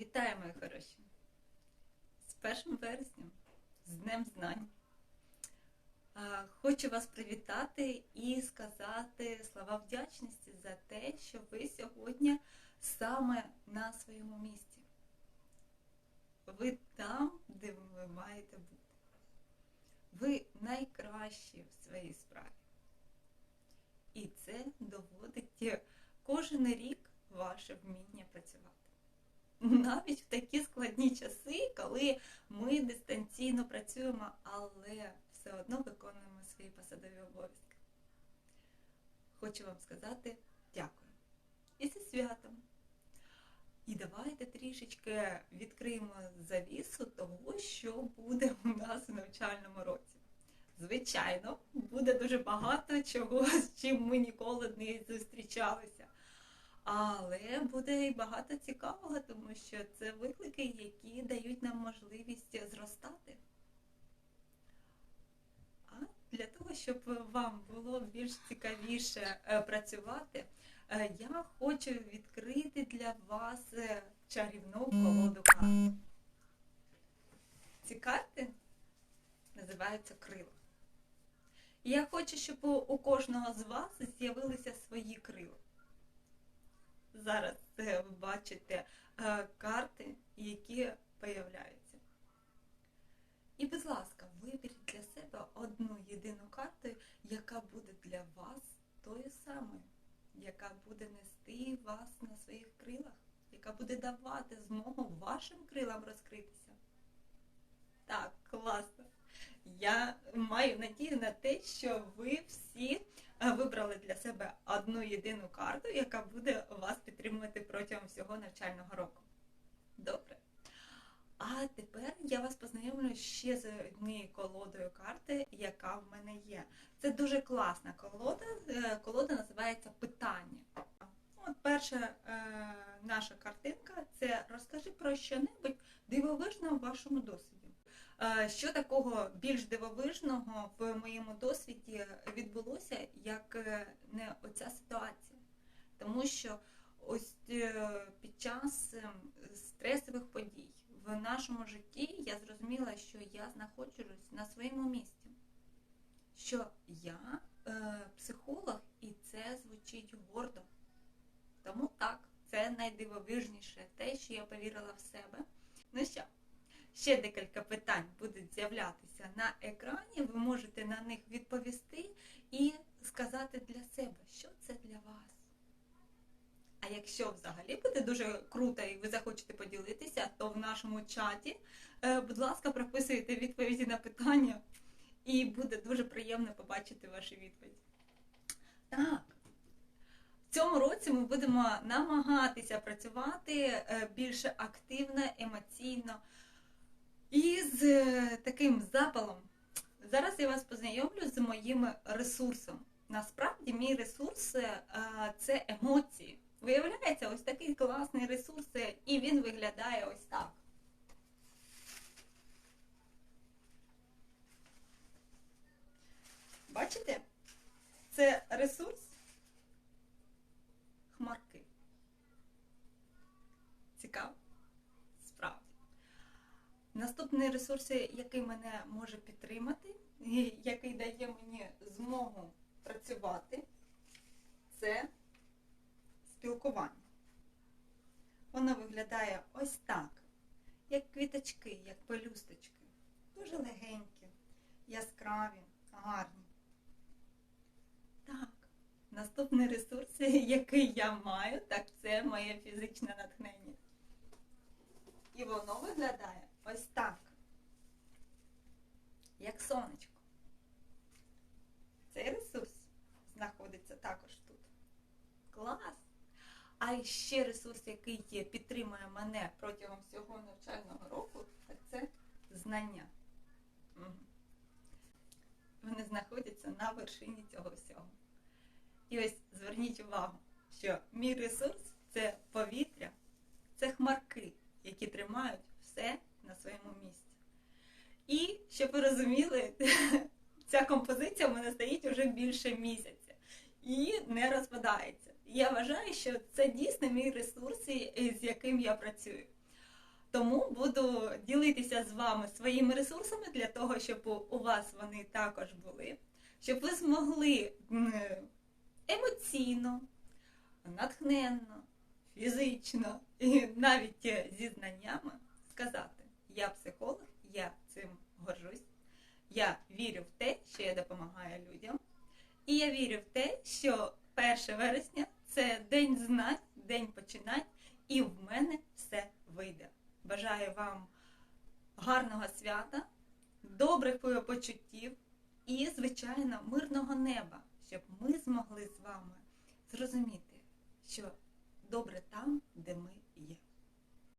Вітаю, мої хороші! З 1 вересня, з Днем Знань. Хочу вас привітати і сказати слова вдячності за те, що ви сьогодні саме на своєму місці. Ви там, де ви маєте бути. Ви найкращі в своїй справі. І це доводить кожен рік ваше вміння працювати. Навіть в такі складні часи, коли ми дистанційно працюємо, але все одно виконуємо свої посадові обов'язки. Хочу вам сказати дякую. І зі святом. І давайте трішечки відкриємо завісу того, що буде у нас в навчальному році. Звичайно, буде дуже багато чого, з чим ми ніколи не зустрічалися. Але буде і багато цікавого, тому що це виклики, які дають нам можливість зростати. А для того, щоб вам було більш цікавіше е, працювати, е, я хочу відкрити для вас е, чарівну колоду карт. Ці карти називаються крила. Я хочу, щоб у кожного з вас з'явилися свої крила. Зараз е, ви бачите е, карти, які появляються. І, будь ласка, виберіть для себе одну єдину карту, яка буде для вас тою самою, яка буде нести вас на своїх крилах, яка буде давати змогу вашим крилам розкритися. Так, класно. Я маю надію на те, що ви всі вибрали для себе одну єдину карту, яка буде вас підтримувати протягом всього навчального року. Добре. А тепер я вас познайомлю ще з однією колодою карти, яка в мене є. Це дуже класна колода. Е, Колода називається Питання. От перша е, наша картинка це розкажи про що-небудь дивовижне у вашому досвіді. Е, Що такого більш дивовижного в моєму досвіді відбулося, як е, не оця ситуація? Тому що ось е, під час стресових подій в нашому житті я зрозуміла, що я знаходжусь на своєму місці, що я психолог, і це звучить гордо. Тому так, це найдивовижніше те, що я повірила в себе. Ну що, ще декілька питань будуть з'являтися на екрані. Ви можете на них відповісти і сказати для себе, що це для вас. А якщо взагалі буде дуже круто і ви захочете поділитися, то в нашому чаті, е, будь ласка, прописуйте відповіді на питання, і буде дуже приємно побачити ваші відповіді. Так. В цьому році ми будемо намагатися працювати е, більш активно, емоційно і з е, таким запалом. Зараз я вас познайомлю з моїм ресурсом. Насправді, мій ресурс е, це емоції. Виявляється, ось такий класний ресурс, е, і він виглядає ось так. Бачите? Це ресурс Наступний ресурс, який мене може підтримати, який дає мені змогу працювати, це спілкування. Воно виглядає ось так, як квіточки, як пелюсточки. Дуже легенькі, яскраві, гарні. Так, наступний ресурс, який я маю, так це моє фізичне натхнення. І воно виглядає ось так, як сонечко. Цей ресурс знаходиться також тут. Клас! А ще ресурс, який є, підтримує мене протягом всього навчального року, це знання. Вони знаходяться на вершині цього всього. І ось зверніть увагу, що мій ресурс це повітря, це хмарки, які тримають все своєму місці. І щоб ви розуміли, ця композиція в мене стоїть вже більше місяця і не розпадається. Я вважаю, що це дійсно мій ресурс, з яким я працюю. Тому буду ділитися з вами своїми ресурсами для того, щоб у- вас вони також були, щоб ви змогли емоційно, натхненно, фізично і навіть зі знаннями сказати: я психолог, я цим горжусь, я вірю в те, що я допомагаю людям, і я вірю в те, що 1 вересня це день знань, день починань, і в мене все вийде. Бажаю вам гарного свята, добрих почуттів і, звичайно, мирного неба, щоб ми змогли з вами зрозуміти, що добре там, де ми є.